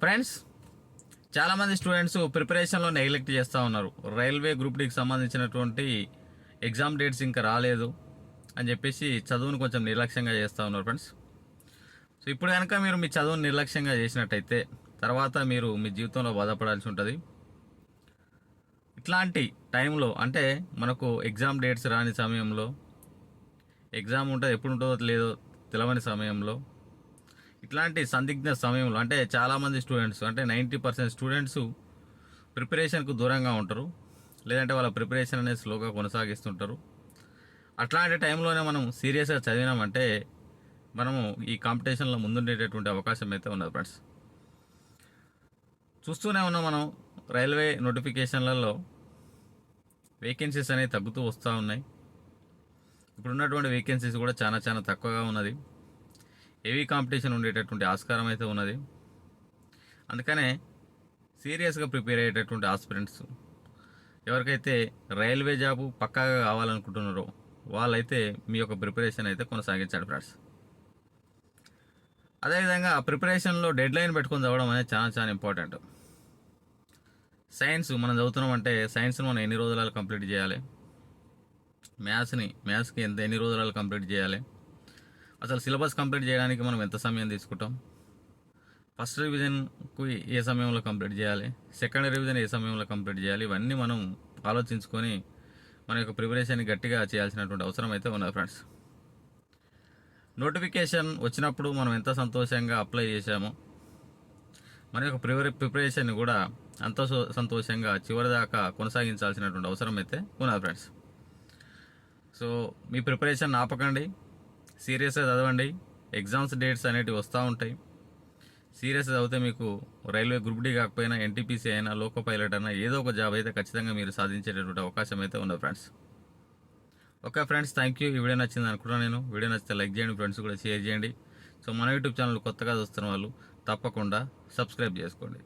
Friends చాలామంది students ప్రిపరేషన్లో neglect చేస్తూ ఉన్నారు. రైల్వే గ్రూప్ డికి సంబంధించినటువంటి ఎగ్జామ్ డేట్స్ ఇంకా రాలేదు అని చెప్పేసి చదువును కొంచెం నిర్లక్ష్యంగా చేస్తూ ఉన్నారు ఫ్రెండ్స్ సో ఇప్పుడు కనుక మీరు మీ చదువును నిర్లక్ష్యంగా చేసినట్టయితే తర్వాత మీరు మీ జీవితంలో బాధపడాల్సి ఉంటుంది. ఇట్లాంటి టైంలో అంటే మనకు ఎగ్జామ్ డేట్స్ రాని సమయంలో ఎగ్జామ్ ఉంటుంది ఎప్పుడు ఉంటుందో లేదో తెలవని సమయంలో ఇట్లాంటి సందిగ్ధ సమయంలో అంటే చాలామంది స్టూడెంట్స్ అంటే నైంటీ పర్సెంట్ స్టూడెంట్స్ ప్రిపరేషన్కు దూరంగా ఉంటారు. లేదంటే వాళ్ళ ప్రిపరేషన్ అనేది స్లోగా కొనసాగిస్తుంటారు. అట్లాంటి టైంలోనే మనం సీరియస్గా చదివినామంటే మనము ఈ కాంపిటీషన్లో ముందుండేటటువంటి అవకాశం అయితే ఉన్నది ఫ్రెండ్స్. చూస్తూనే ఉన్నాం మనం రైల్వే నోటిఫికేషన్లలో వేకెన్సీస్ అనేవి తగ్గుతూ వస్తూ ఉన్నాయి. ఇప్పుడున్నటువంటి వేకెన్సీస్ కూడా చాలా చాలా తక్కువగా ఉన్నది. హెవీ కాంపిటీషన్ ఉండేటటువంటి ఆస్కారం అయితే ఉన్నది. అందుకనే సీరియస్గా ప్రిపేర్ అయ్యేటటువంటి ఆస్పిరెంట్స్ ఎవరికైతే రైల్వే జాబు పక్కాగా కావాలనుకుంటున్నారో వాళ్ళైతే మీ యొక్క ప్రిపరేషన్ అయితే కొనసాగించాడు ఫ్రెండ్స్. అదేవిధంగా ప్రిపరేషన్లో డెడ్ లైన్ పెట్టుకొని చదవడం అనేది చాలా చాలా ఇంపార్టెంట్. సైన్స్ మనం చదువుతున్నామంటే సైన్స్ను మనం ఎన్ని రోజులలో కంప్లీట్ చేయాలి? మ్యాథ్స్ని మ్యాథ్స్కి ఎంత ఎన్ని రోజులలో కంప్లీట్ చేయాలి? అసలు సిలబస్ కంప్లీట్ చేయడానికి మనం ఎంత సమయం తీసుకుంటాం? ఫస్ట్ రివిజన్కు ఏ సమయంలో కంప్లీట్ చేయాలి? సెకండ్ రివిజన్ ఏ సమయంలో కంప్లీట్ చేయాలి? ఇవన్నీ మనం ఆలోచించుకొని మన యొక్క ప్రిపరేషన్ గట్టిగా చేయాల్సినటువంటి అవసరం అయితే ఉన్నది ఫ్రెండ్స్. నోటిఫికేషన్ వచ్చినప్పుడు మనం ఎంత సంతోషంగా అప్లై చేశామో మన యొక్క ప్రిపరే ప్రిపరేషన్ కూడా అంత సో- సంతోషంగా చివరిదాకా కొనసాగించాల్సినటువంటి అవసరం అయితే ఉన్నది ఫ్రెండ్స్. సో మీ ప్రిపరేషన్ ఆపకండి. సీరియస్గా చదవండి. ఎగ్జామ్స్ డేట్స్ అనేటివి వస్తూ ఉంటాయి. సీరియస్ చదివితే మీకు రైల్వే గ్రూప్ డి కాకపోయినా ఎన్టీపీసీ అయినా లోకో పైలట్ అయినా ఏదో ఒక జాబ్ అయితే ఖచ్చితంగా మీరు సాధించేటటువంటి అవకాశం అయితే ఉంది friends. Okay friends thank you. ఈ వీడియో నచ్చింది అనుకుంటున్నాను నేను. వీడియో నచ్చితే లైక్ చేయండి ఫ్రెండ్స్ కూడా షేర్ చేయండి. సో మన యూట్యూబ్ ఛానల్ కొత్తగా చూస్తున్న వాళ్ళు తప్పకుండా సబ్స్క్రైబ్ చేసుకోండి.